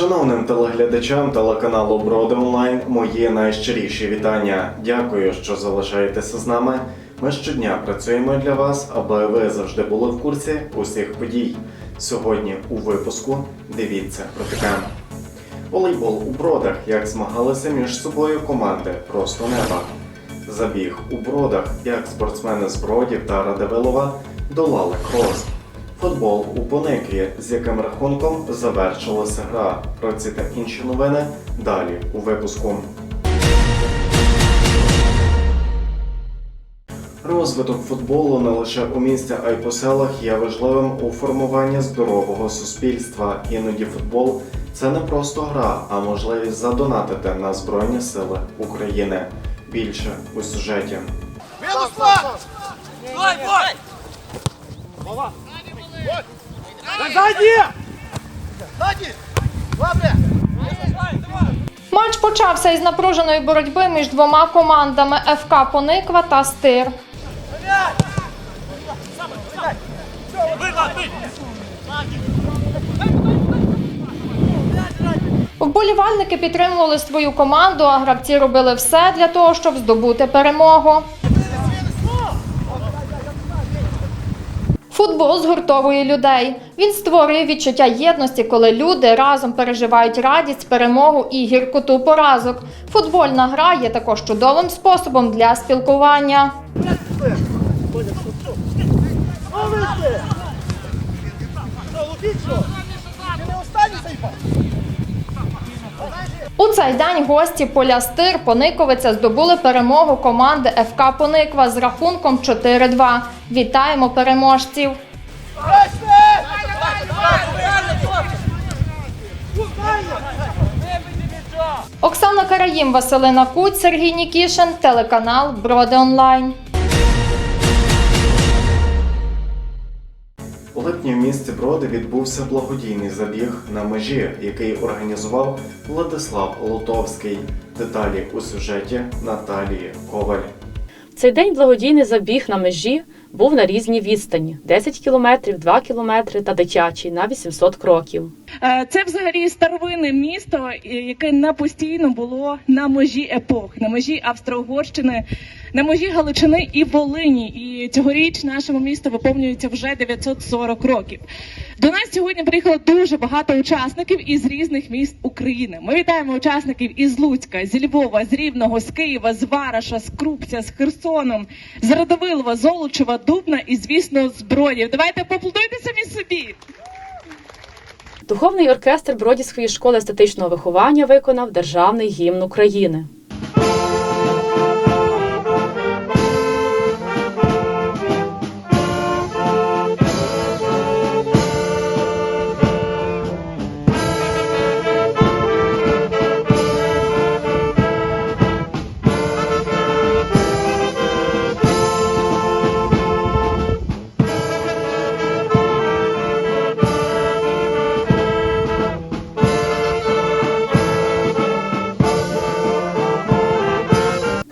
Шановним телеглядачам телеканалу Броди Онлайн, мої найщиріші вітання. Дякую, що залишаєтеся з нами. Ми щодня працюємо для вас, аби ви завжди були в курсі усіх подій. Сьогодні у випуску дивіться про таке. Волейбол у бродах, як змагалися між собою команди просто неба. Забіг у бродах, як спортсмени з бродів та Радивилова долали крос. Футбол у Поникві, з яким рахунком завершилася гра. Про ці та інші новини далі у випуску. Розвиток футболу не лише у місті, а й по селах є важливим у формуванні здорового суспільства. Іноді футбол це не просто гра, а можливість задонатити на Збройні Сили України. Більше у сюжеті. Мирослав! Бой, бой! Сзади! Сзади! Добре! Матч почався із напруженої боротьби між двома командами ФК Пониква та Стир. Вболівальники підтримували свою команду, а гравці робили все для того, щоб здобути перемогу. Футбол згуртовує людей. Він створює відчуття єдності, коли люди разом переживають радість, перемогу і гіркоту поразок. Футбольна гра є також чудовим способом для спілкування. У цей день гості поля Стир Пониковиця здобули перемогу команди ФК Пониква з рахунком 4-2. Вітаємо переможців! Оксана Караїм, Василина Куть, Сергій Нікішин, телеканал Броди Онлайн. У липні в місті Броди відбувся благодійний забіг на межі, який організував Владислав Лотовський. Деталі у сюжеті Наталії Коваль. Цей день благодійний забіг на межі був на різній відстані: 10 кілометрів, 2 кілометри та дитячий на 800 кроків. Е, Це взагалі старовинне місто, яке на постійно було на межі епох, на межі Австро-Угорщини, на межі Галичини і Волині. І цьогоріч нашому місту виповнюється вже 940 років. До нас сьогодні приїхало дуже багато учасників із різних міст України. Ми вітаємо учасників із Луцька, зі Львова, з Рівного, з Києва, з Вараша, з Крупця, з Херсоном, з Радовилова, Золочева, Дубна і, звісно, зброя. Давайте поплодуйте самі собі. Духовний оркестр Бродівської школи естетичного виховання виконав державний гімн України.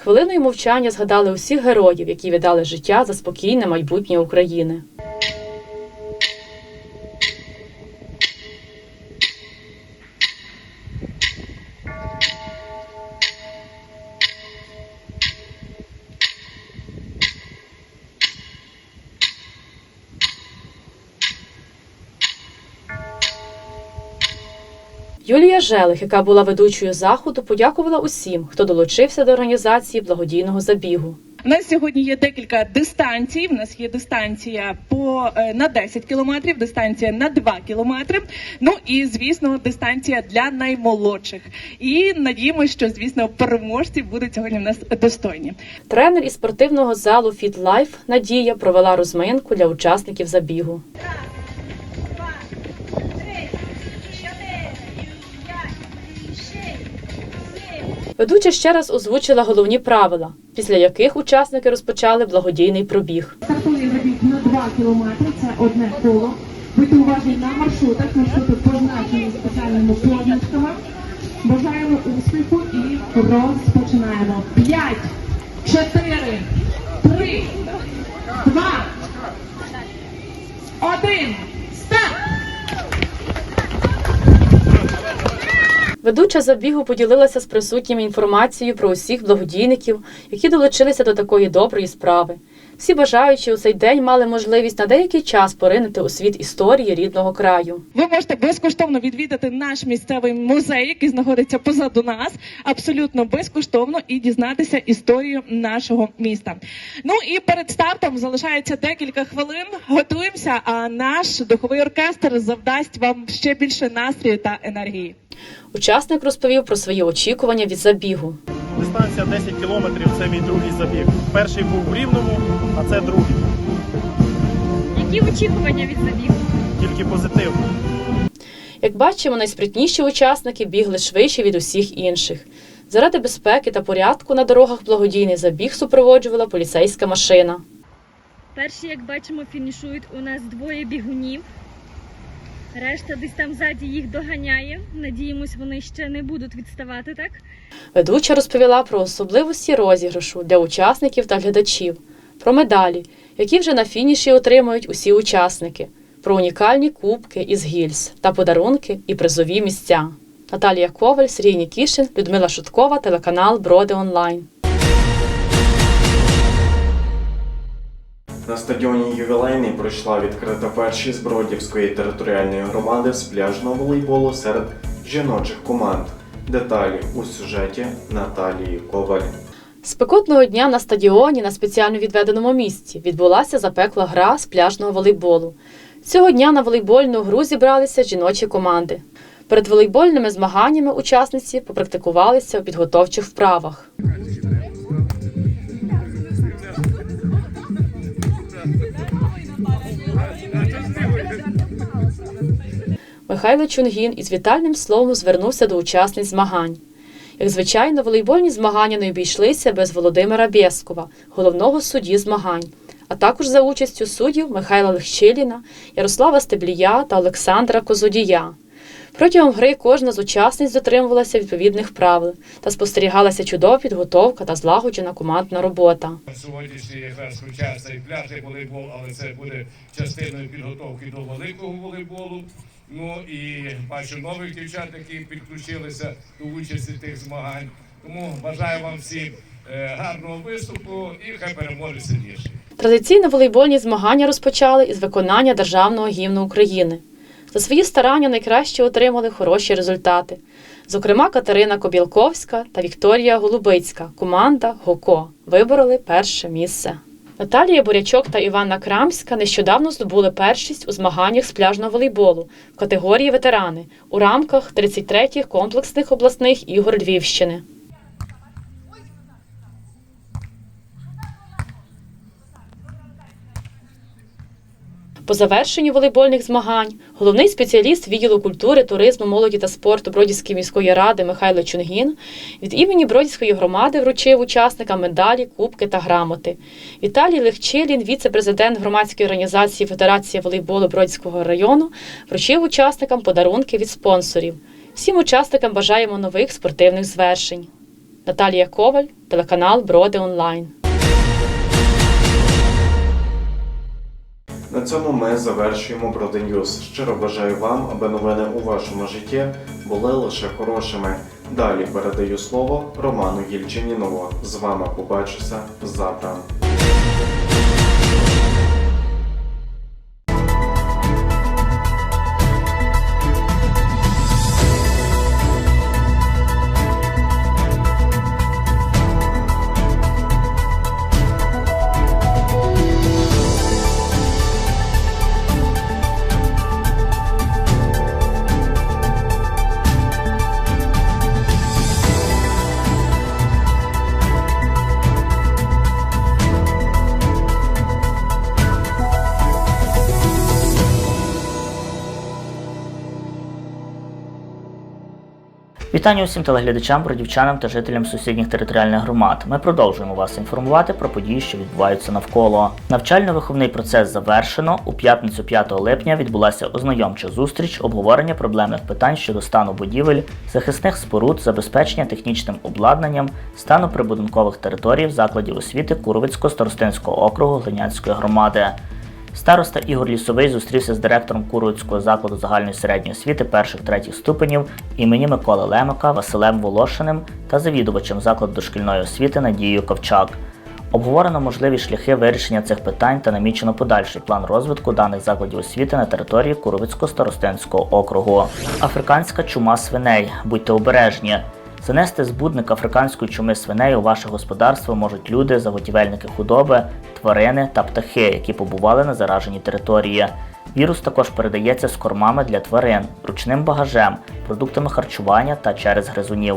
Хвилиною мовчання згадали усіх героїв, які віддали життя за спокійне майбутнє України. Юлія Желих, яка була ведучою заходу, подякувала усім, хто долучився до організації благодійного забігу. У нас сьогодні є декілька дистанцій. У нас є дистанція по е, на 10 кілометрів, дистанція на 2 кілометри. Ну і звісно, дистанція для наймолодших. І надіємося, що звісно переможці будуть сьогодні в нас достойні. Тренер із спортивного залу Life Надія провела розминку для учасників забігу. Ведуча ще раз озвучила головні правила, після яких учасники розпочали благодійний пробіг. Стартує забіг на 2 кілометри, це одне коло. Будьте уважні на маршрутах, маршрути позначені спеціальними позначками. Бажаємо успіху і розпочинаємо. 5, 4, 3, 2, 1, Ведуча забігу поділилася з присутніми інформацією про усіх благодійників, які долучилися до такої доброї справи. Всі бажаючі у цей день мали можливість на деякий час поринути у світ історії рідного краю. Ви можете безкоштовно відвідати наш місцевий музей, який знаходиться позаду нас, абсолютно безкоштовно і дізнатися історію нашого міста. Ну і перед стартом залишається декілька хвилин. Готуємося, а наш духовий оркестр завдасть вам ще більше настрою та енергії. Учасник розповів про свої очікування від забігу. Дистанція 10 кілометрів це мій другий забіг. Перший був в Рівному, а це другий. Які очікування від забігу? Тільки позитивно. Як бачимо, найспритніші учасники бігли швидше від усіх інших. Заради безпеки та порядку на дорогах благодійний забіг супроводжувала поліцейська машина. Перші, як бачимо, фінішують у нас двоє бігунів. Решта десь там ззаді їх доганяє. Надіємось, вони ще не будуть відставати, так? Ведуча розповіла про особливості розіграшу для учасників та глядачів, про медалі, які вже на фініші отримують усі учасники, про унікальні кубки із гільз та подарунки і призові місця. Наталія Коваль, Сергій Нікішин, Людмила Шуткова, телеканал Броди Онлайн. На стадіоні ювілейний пройшла відкрита першість Бродівської територіальної громади з пляжного волейболу серед жіночих команд. Деталі у сюжеті Наталії Коваль. Спекотного дня на стадіоні на спеціально відведеному місці відбулася запекла гра з пляжного волейболу. Цього дня на волейбольну гру зібралися жіночі команди. Перед волейбольними змаганнями учасниці попрактикувалися у підготовчих вправах. Михайло Чунгін із вітальним словом звернувся до учасниць змагань. Як звичайно, волейбольні змагання не обійшлися без Володимира Бєскова, головного судді змагань, а також за участю суддів Михайла Легчиліна, Ярослава Стеблія та Олександра Козодія. Протягом гри кожна з учасниць дотримувалася відповідних правил та спостерігалася чудова підготовка та злагоджена командна робота. Сьогоднішній якраз хоча це і пляжний волейбол, але це буде частиною підготовки до великого волейболу. Ну і бачу нових дівчат, які підключилися до участі тих змагань. Тому бажаю вам всім е, гарного виступу і хай переможе сильніший. Традиційно волейбольні змагання розпочали із виконання державного гімну України. За свої старання найкраще отримали хороші результати. Зокрема, Катерина Кобілковська та Вікторія Голубицька, команда ГОКО, вибороли перше місце. Наталія Бурячок та Іванна Крамська нещодавно здобули першість у змаганнях з пляжного волейболу в категорії ветерани у рамках 33-х комплексних обласних ігор Львівщини. По завершенню волейбольних змагань головний спеціаліст відділу культури, туризму, молоді та спорту Бродівської міської ради Михайло Чунгін від імені Бродівської громади вручив учасникам медалі, кубки та грамоти. Віталій Легчилін, віце-президент громадської організації Федерації волейболу Бродівського району, вручив учасникам подарунки від спонсорів. Всім учасникам бажаємо нових спортивних звершень. Наталія Коваль, телеканал Броди Онлайн. На цьому ми завершуємо Броди Ньюз. Щиро бажаю вам, аби новини у вашому житті були лише хорошими. Далі передаю слово Роману Єльчинінову. З вами побачуся завтра. Вітання усім телеглядачам, бродівчанам та жителям сусідніх територіальних громад. Ми продовжуємо вас інформувати про події, що відбуваються навколо. Навчально-виховний процес завершено. У п'ятницю 5 липня відбулася ознайомча зустріч, обговорення проблемних питань щодо стану будівель, захисних споруд, забезпечення технічним обладнанням, стану прибудинкових територій в закладі освіти Куровицького старостинського округу Глинянської громади. Староста Ігор Лісовий зустрівся з директором Куровицького закладу загальної середньої освіти перших третіх ступенів імені Миколи Лемика Василем Волошиним та завідувачем закладу дошкільної освіти Надією Ковчак. Обговорено можливі шляхи вирішення цих питань та намічено подальший план розвитку даних закладів освіти на території Куровицького старостинського округу. Африканська чума свиней. Будьте обережні. Занести збудник африканської чуми свиней у ваше господарство можуть люди, заготівельники худоби, тварини та птахи, які побували на зараженій території. Вірус також передається з кормами для тварин, ручним багажем, продуктами харчування та через гризунів.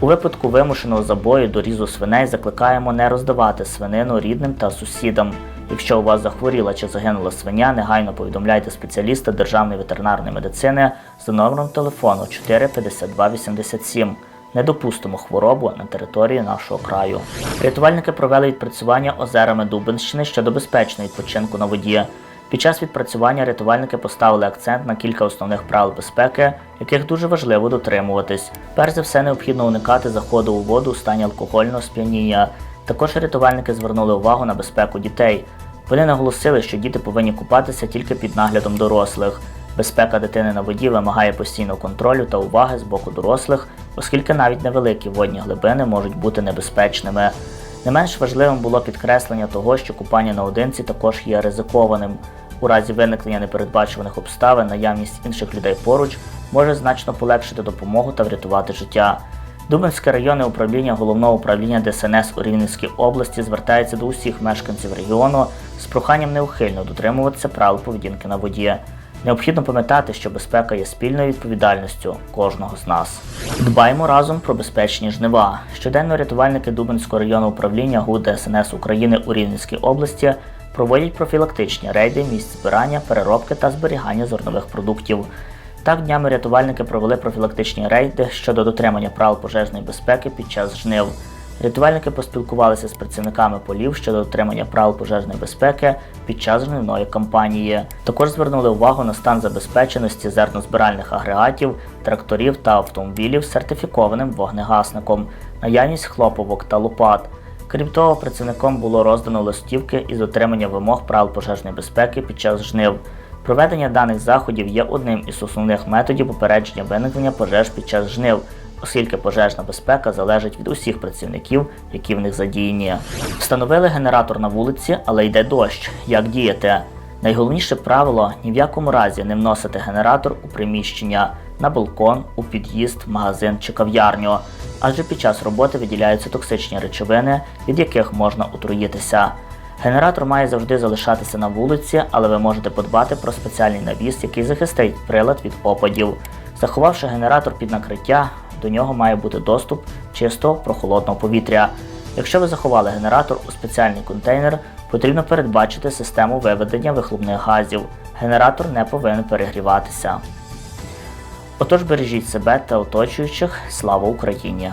У випадку вимушеного забою до різу свиней закликаємо не роздавати свинину рідним та сусідам. Якщо у вас захворіла чи загинула свиня, негайно повідомляйте спеціаліста Державної ветеринарної медицини за номером телефону 4 52 87. Не допустимо хворобу на території нашого краю. Рятувальники провели відпрацювання озерами Дубинщини щодо безпечного відпочинку на воді. Під час відпрацювання рятувальники поставили акцент на кілька основних правил безпеки, яких дуже важливо дотримуватись. Перш за все, необхідно уникати заходу у воду у стані алкогольного сп'яніння. Також рятувальники звернули увагу на безпеку дітей. Вони наголосили, що діти повинні купатися тільки під наглядом дорослих. Безпека дитини на воді вимагає постійного контролю та уваги з боку дорослих, оскільки навіть невеликі водні глибини можуть бути небезпечними. Не менш важливим було підкреслення того, що купання наодинці також є ризикованим. У разі виникнення непередбачуваних обставин наявність інших людей поруч може значно полегшити допомогу та врятувати життя. Дубинське районне управління головного управління ДСНС у Рівненській області звертається до усіх мешканців регіону з проханням неухильно дотримуватися правил поведінки на воді. Необхідно пам'ятати, що безпека є спільною відповідальністю кожного з нас. Дбаймо разом про безпечні жнива. Щоденно рятувальники Дубинського районного управління ГУ ДСНС України у Рівненській області проводять профілактичні рейди місць збирання, переробки та зберігання зернових продуктів. Так, днями рятувальники провели профілактичні рейди щодо дотримання правил пожежної безпеки під час жнив. Рятувальники поспілкувалися з працівниками полів щодо дотримання правил пожежної безпеки під час жнивної кампанії. Також звернули увагу на стан забезпеченості зернозбиральних агрегатів, тракторів та автомобілів з сертифікованим вогнегасником, наявність хлоповок та лопат. Крім того, працівникам було роздано листівки із дотримання вимог правил пожежної безпеки під час жнив. Проведення даних заходів є одним із основних методів попередження виникнення пожеж під час жнив, оскільки пожежна безпека залежить від усіх працівників, які в них задіяні. Встановили генератор на вулиці, але йде дощ. Як діяти? Найголовніше правило ні в якому разі не вносити генератор у приміщення, на балкон, у під'їзд, магазин чи кав'ярню, адже під час роботи виділяються токсичні речовини, від яких можна отруїтися. Генератор має завжди залишатися на вулиці, але ви можете подбати про спеціальний навіс, який захистить прилад від опадів. Заховавши генератор під накриття, до нього має бути доступ чистого прохолодного повітря. Якщо ви заховали генератор у спеціальний контейнер, потрібно передбачити систему виведення вихлопних газів. Генератор не повинен перегріватися. Отож бережіть себе та оточуючих. Слава Україні!